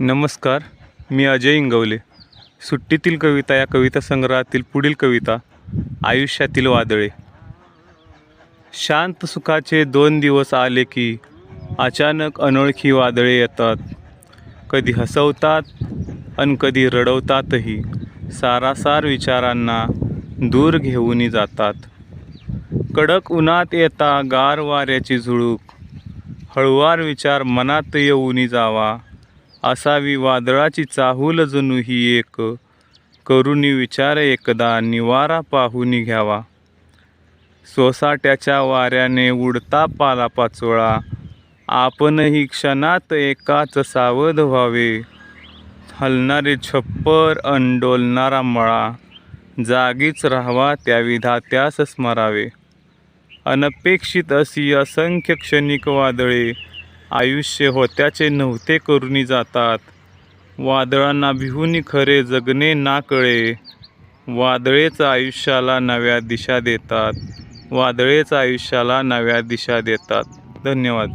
नमस्कार मी अजय इंगवले. सुट्टीतील कविता या कविता संग्रहातील पुढील कविता आयुष्यातील वादळे. शांत सुखाचे दोन दिवस आले की अचानक अनोळखी वादळे येतात. कधी हसवतात अन कधी रडवतातही सारासार विचारांना दूर घेऊनही जातात. कडक उन्हात येता गार वाऱ्याची झुळूक हळुवार विचार मनात येऊनी जावा. असावी वादळाची चाहूल जणू ही एक. करुनी विचार एकदा निवारा पाहून घ्यावा. सोसाट्याच्या वाऱ्याने उडता पाला पाचोळा. आपणही क्षणात एकाच सावध व्हावे. हलणारे छप्पर अंडोलणारा मळा. जागीच राहावा त्या विधात्यास स्मरावे. अनपेक्षित अशी असंख्य क्षणिक वादळे. आयुष्य होत्याचे नव्हते करुनी जातात. वादळांना भिहूनी खरे जगणे ना कळे. वादळेच आयुष्याला नव्या दिशा देतात. वादळेच आयुष्याला नव्या दिशा देतात. धन्यवाद.